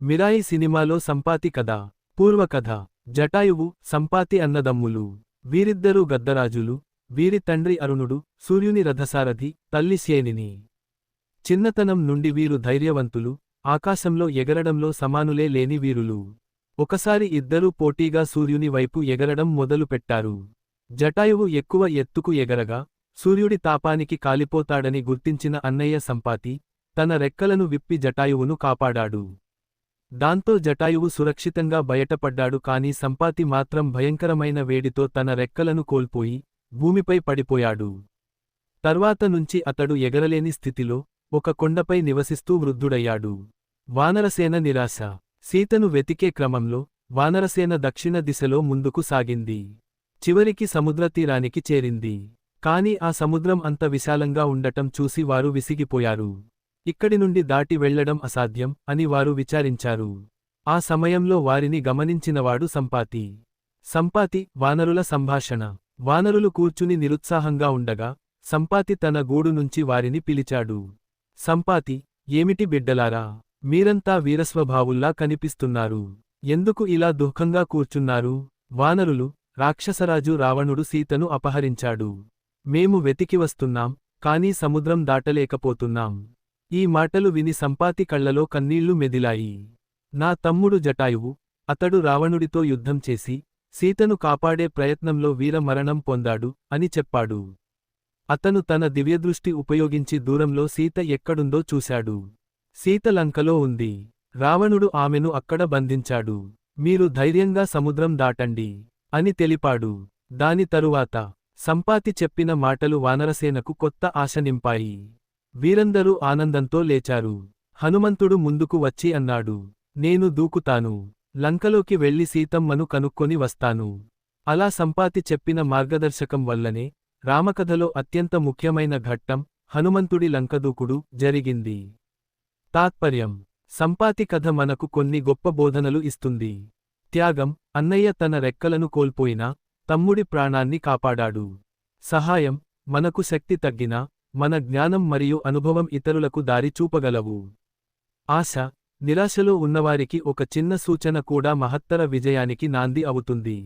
మిరాయి సినిమాలో సంపాతి కథ పూర్వకథ జటాయువు సంపాతి అన్నదమ్ములు. వీరిద్దరూ గద్దరాజులు వీరి తండ్రి అరుణుడు సూర్యుని రథసారథి తల్లి శేనిని. చిన్నతనం నుండి వీరు ధైర్యవంతులు ఆకాశంలో ఎగరడంలో సమానులే లేని వీరులు. ఒకసారి ఇద్దరూ పోటీగా సూర్యుని వైపు ఎగరడం మొదలుపెట్టారు. జటాయువు ఎక్కువ ఎత్తుకు ఎగరగా సూర్యుడి తాపానికి కాలిపోతాడని గుర్తించిన అన్నయ్య సంపాతి తన రెక్కలను విప్పి జటాయువును కాపాడాడు. దాంతో జటాయువు సురక్షితంగా బయటపడ్డాడు కాని సంపాతి మాత్రం భయంకరమైన వేడితో తన రెక్కలను కోల్పోయి భూమిపై పడిపోయాడు. తర్వాత నుంచి అతడు ఎగరలేని స్థితిలో ఒక కొండపై నివసిస్తూ వృద్ధుడయ్యాడు. వానరసేన నిరాశ. సీతను వెతికే క్రమంలో వానరసేన దక్షిణ దిశలో ముందుకు సాగింది. చివరికి సముద్రతీరానికి చేరింది. కాని ఆ సముద్రం అంత విశాలంగా ఉండటం చూసి వారు విసిగిపోయారు. ఇక్కడి నుండి దాటి వెళ్ళడం అసాధ్యం అని వారు విచారించారు. ఆ సమయంలో వారిని గమనించినవాడు సంపాతి. సంపాతి వానరుల సంభాషణ. వానరులు కూర్చుని నిరుత్సాహంగా ఉండగా సంపాతి తన గూడు నుంచి వారిని పిలిచాడు. సంపాతి ఏమిటి బిడ్డలారా? మీరంతా వీరస్వభావుల్లా కనిపిస్తున్నారు. ఎందుకు ఇలా దుఃఖంగా కూర్చున్నారు? వానరులు రాక్షసరాజు రావణుడు సీతను అపహరించాడు. మేము వెతికి వస్తున్నాం కానీ సముద్రం దాటలేకపోతున్నాం. ఈ మాటలు విని సంపాతి కళ్ళలో కన్నీళ్ళు మెదిలాయి. నా తమ్ముడు జటాయువు అతడు రావణుడితో యుద్ధం చేసి సీతను కాపాడే ప్రయత్నంలో వీరమరణం పొందాడు అని చెప్పాడు. అతను తన దివ్యదృష్టి ఉపయోగించి దూరంలో సీత ఎక్కడుందో చూశాడు. సీత లంకలో ఉంది. రావణుడు ఆమెను అక్కడ బంధించాడు. మీరు ధైర్యంగా సముద్రం దాటండి అని తెలిపాడు. దాని తరువాత సంపాతి చెప్పిన మాటలు వానరసేనకు కొత్త ఆశ నింపాయి వీరందరూ ఆనందంతో లేచారు. హనుమంతుడు ముందుకు వచ్చి అన్నాడు నేను దూకుతాను. లంకలోకి వెళ్ళి సీతమ్మను కనుక్కొని వస్తాను. అలా సంపాతి చెప్పిన మార్గదర్శకం వల్లనే రామకథలో అత్యంత ముఖ్యమైన ఘట్టం హనుమంతుడి లంకదూకుడు జరిగింది. తాత్పర్యం. సంపాతి కథ మనకు కొన్ని గొప్ప బోధనలు ఇస్తుంది. త్యాగం. అన్నయ్య తన రెక్కలను కోల్పోయినా తమ్ముడి ప్రాణాన్ని కాపాడాడు. సహాయం. మనకు శక్తి తగ్గినా మన జ్ఞానం మరియు అనుభవం ఇతరులకు దారి చూపగలవు. ఆశ నిరాశలో ఉన్నవారికి ఒక చిన్న సూచన కూడా మహత్తర విజయానికి నాంది అవుతుంది.